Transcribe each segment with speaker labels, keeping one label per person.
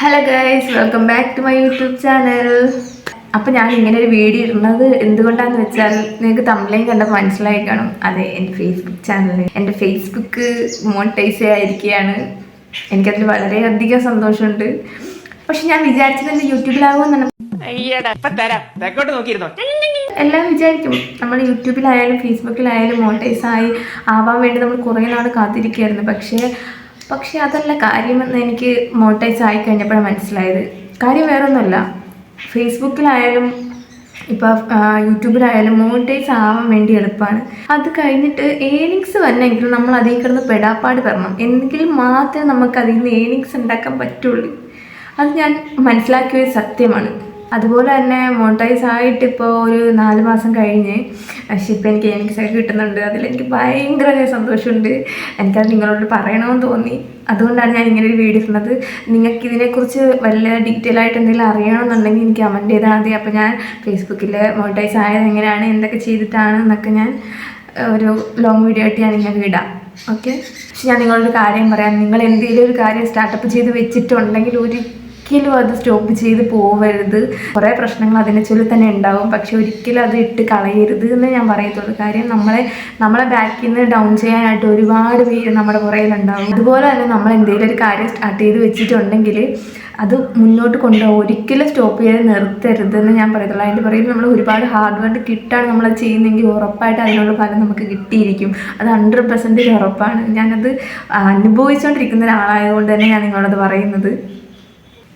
Speaker 1: Hello guys welcome back to my YouTube channel അപ്പം ഞാൻ ഇങ്ങനെ ഒരു വീഡിയോ ഇടുന്നത് എന്തുകൊണ്ടാന്ന് വെച്ചാൽ നിങ്ങൾക്ക് തമിഴിലേയും കണ്ടപ്പോൾ മനസ്സിലായി കാണും. അതെ എന്റെ ഫേസ്ബുക്ക് ചാനൽ എന്റെ ഫേസ്ബുക്ക് മോണിറ്റൈസ് ആയിരിക്കുകയാണ് എനിക്കതിൽ വളരെയധികം സന്തോഷമുണ്ട്. പക്ഷെ ഞാൻ വിചാരിച്ചത് എന്റെ യൂട്യൂബിലാകുമെന്നാണ് എല്ലാം വിചാരിക്കും. നമ്മൾ യൂട്യൂബിലായാലും ഫേസ്ബുക്കിലായാലും മോണിറ്റൈസ് ആയി ആവാൻ വേണ്ടി നമ്മൾ കുറേ നാൾ കാത്തിരിക്കുകയായിരുന്നു. പക്ഷേ പക്ഷേ അതല്ല കാര്യമെന്ന് എനിക്ക് മോട്ടൈസ് ആയി കഴിഞ്ഞപ്പോഴാണ് മനസ്സിലായത്. കാര്യം വേറൊന്നുമല്ല. ഫേസ്ബുക്കിലായാലും ഇപ്പോൾ യൂട്യൂബിലായാലും മോണിറ്റൈസ് ആവാൻ വേണ്ടി എളുപ്പമാണ്. അത് കഴിഞ്ഞിട്ട് ഏണിങ്സ് വരണമെങ്കിൽ നമ്മൾ അതിൽ കിടന്ന് പെടാപ്പാട് വരണം. എന്നെങ്കിലും മാത്രമേ നമുക്ക് അതിൽ നിന്ന് ഏണിങ്സ് ഉണ്ടാക്കാൻ പറ്റുള്ളൂ. അത് ഞാൻ മനസ്സിലാക്കിയ സത്യമാണ്. അതുപോലെ തന്നെ മോണിറ്റൈസ് ആയിട്ട് ഇപ്പോൾ ഒരു നാല് മാസം കഴിഞ്ഞ് പക്ഷെ ഇപ്പോൾ എനിക്ക് എനിക്ക് സൈഡ് കിട്ടുന്നുണ്ട്. അതിലെനിക്ക് ഭയങ്കര സന്തോഷമുണ്ട്. എനിക്കത് നിങ്ങളോട് പറയണമെന്ന് തോന്നി. അതുകൊണ്ടാണ് ഞാൻ ഇങ്ങനെ ഒരു വീഡിയോ ഇടുന്നത്. നിങ്ങൾക്ക് ഇതിനെക്കുറിച്ച് വല്ല ഡീറ്റെയിൽ ആയിട്ട് എന്തെങ്കിലും അറിയണമെന്നുണ്ടെങ്കിൽ എനിക്ക് കമന്റ് ചെയ്താൽ മതി. അപ്പോൾ ഞാൻ ഫേസ്ബുക്കിൽ മോണിറ്റൈസ് ആയത് എങ്ങനെയാണ് എന്തൊക്കെ ചെയ്തിട്ടാണ് എന്നൊക്കെ ഞാൻ ഒരു ലോങ് വീഡിയോ ആയിട്ട് ഞാൻ ഇങ്ങനെ ഇടാം. ഓക്കെ പക്ഷെ ഞാൻ നിങ്ങളൊരു കാര്യം പറയാം. നിങ്ങൾ എന്തെങ്കിലും ഒരു കാര്യം സ്റ്റാർട്ടപ്പ് ചെയ്ത് വെച്ചിട്ടുണ്ടെങ്കിൽ ഒരിക്കലും അത് സ്റ്റോപ്പ് ചെയ്ത് പോവരുത്. കുറേ പ്രശ്നങ്ങൾ അതിനെ ചൊല്ലി തന്നെ ഉണ്ടാവും. പക്ഷെ ഒരിക്കലും അത് ഇട്ട് കളയരുത് എന്ന് ഞാൻ പറയത്തുള്ളൂ. കാര്യം നമ്മളെ നമ്മളെ ബാക്കിൽ നിന്ന് ഡൗൺ ചെയ്യാനായിട്ട് ഒരുപാട് പേര് നമ്മുടെ പുറയിലുണ്ടാവും അതുപോലെ തന്നെ നമ്മൾ എന്തെങ്കിലും ഒരു കാര്യം സ്റ്റാർട്ട് ചെയ്ത് വെച്ചിട്ടുണ്ടെങ്കിൽ അത് മുന്നോട്ട് കൊണ്ടുപോകും ഒരിക്കലും സ്റ്റോപ്പ് ചെയ്ത് നിർത്തരുതെന്ന് ഞാൻ പറയത്തുള്ളൂ. അതിന്റെ പുറകിൽ നമ്മൾ ഒരുപാട് ഹാർഡ് വർക്ക് കിട്ടാണ് നമ്മൾ ചെയ്യുന്നെങ്കിൽ ഉറപ്പായിട്ട് അതിനുള്ള ഫലം നമുക്ക് കിട്ടിയിരിക്കും. അത് ഹൺഡ്രഡ് പെർസെന്റേജ് ഉറപ്പാണ്. ഞാനത് അനുഭവിച്ചുകൊണ്ടിരിക്കുന്ന ഒരാളായതുകൊണ്ട് തന്നെ ഞാൻ നിങ്ങളത് പറയുന്നത്.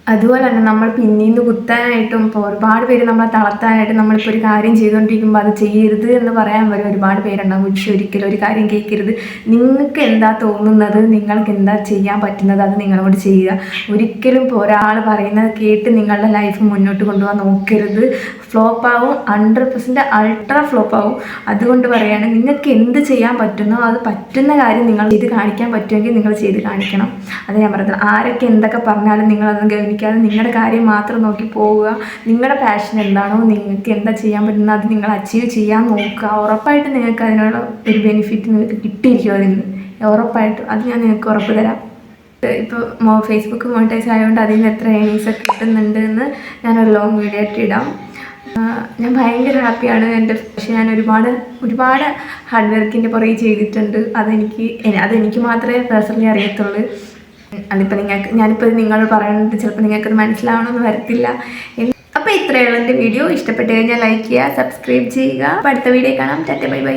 Speaker 1: അതുപോലെ തന്നെ നമ്മൾ പിന്നീന്ന് കുത്താനായിട്ടും ഇപ്പോൾ ഒരുപാട് പേര് നമ്മളെ തളർത്താനായിട്ട് നമ്മളിപ്പോൾ ഒരു കാര്യം ചെയ്തുകൊണ്ടിരിക്കുമ്പോൾ അത് ചെയ്യരുത് എന്ന് പറയാൻ വരെ ഒരുപാട് പേരുണ്ടാവും. പക്ഷെ ഒരിക്കലും ഒരു കാര്യം കേൾക്കരുത് നിങ്ങൾക്ക് എന്താ തോന്നുന്നത്? നിങ്ങൾക്ക് എന്താ ചെയ്യാൻ പറ്റുന്നത്? അത് നിങ്ങളോട് ചെയ്യുക. ഒരിക്കലും ഇപ്പോൾ ഒരാൾ പറയുന്നത് കേട്ട് നിങ്ങളുടെ ലൈഫ് മുന്നോട്ട് കൊണ്ടുപോകാൻ നോക്കരുത്. ഫ്ലോപ്പ് ആവും. ഹൺഡ്രഡ് പെർസെന്റ് അൾട്രാ ഫ്ലോപ്പ് ആവും. അതുകൊണ്ട് പറയാണ് നിങ്ങൾക്ക് എന്ത് ചെയ്യാൻ പറ്റുന്നോ അത് പറ്റുന്ന കാര്യം നിങ്ങൾ ചെയ്ത് കാണിക്കാൻ പറ്റുമെങ്കിൽ നിങ്ങൾ ചെയ്ത് കാണിക്കണം. അത് ഞാൻ പറഞ്ഞത്. ആരൊക്കെ എന്തൊക്കെ പറഞ്ഞാലും നിങ്ങളതൊന്നും ഗവനിക്കാതെ നിങ്ങളുടെ കാര്യം മാത്രം നോക്കി പോവുക. നിങ്ങളുടെ പാഷൻ എന്താണോ നിങ്ങൾക്ക് എന്താ ചെയ്യാൻ പറ്റുന്നത് അത് നിങ്ങൾ അച്ചീവ് ചെയ്യാൻ നോക്കുക. ഉറപ്പായിട്ട് നിങ്ങൾക്ക് അതിനുള്ള ഒരു ബെനിഫിറ്റ് നിങ്ങൾക്ക് കിട്ടിയിരിക്കും അതിൽ നിന്ന്. ഉറപ്പായിട്ടും. അത് ഞാൻ നിങ്ങൾക്ക് ഉറപ്പ് തരാം. ഇപ്പോൾ മോ ഫേസ്ബുക്ക് മോണിറ്റൈസ് ആയതുകൊണ്ട് അതിൽ നിന്ന് എത്ര ഏണിങ്സ് ഒക്കെ കിട്ടുന്നുണ്ട് എന്ന് ഞാനൊരു ലോങ് വീഡിയോ ആയിട്ട് ഇടാം. ഞാൻ ഭയങ്കര ഹാപ്പിയാണ് എന്റെ പക്ഷേ ഞാൻ ഒരുപാട് ഒരുപാട് ഹാർഡ് വർക്കിന്റെ പുറകെ ചെയ്തിട്ടുണ്ട്. അതെനിക്ക് അതെനിക്ക് മാത്രമേ പേഴ്സണലി അറിയത്തുള്ളൂ. അതിപ്പോൾ നിങ്ങൾക്ക് ഞാനിപ്പോൾ നിങ്ങൾ പറയുന്നത് ചിലപ്പോൾ നിങ്ങൾക്കത് മനസ്സിലാവണമെന്ന് വരത്തില്ല. അപ്പോൾ ഇത്രയുള്ള എന്റെ വീഡിയോ. ഇഷ്ടപ്പെട്ട് കഴിഞ്ഞാൽ ലൈക്ക് ചെയ്യുക സബ്സ്ക്രൈബ് ചെയ്യുക. അടുത്ത വീഡിയോ കാണാം. Tata bye bye.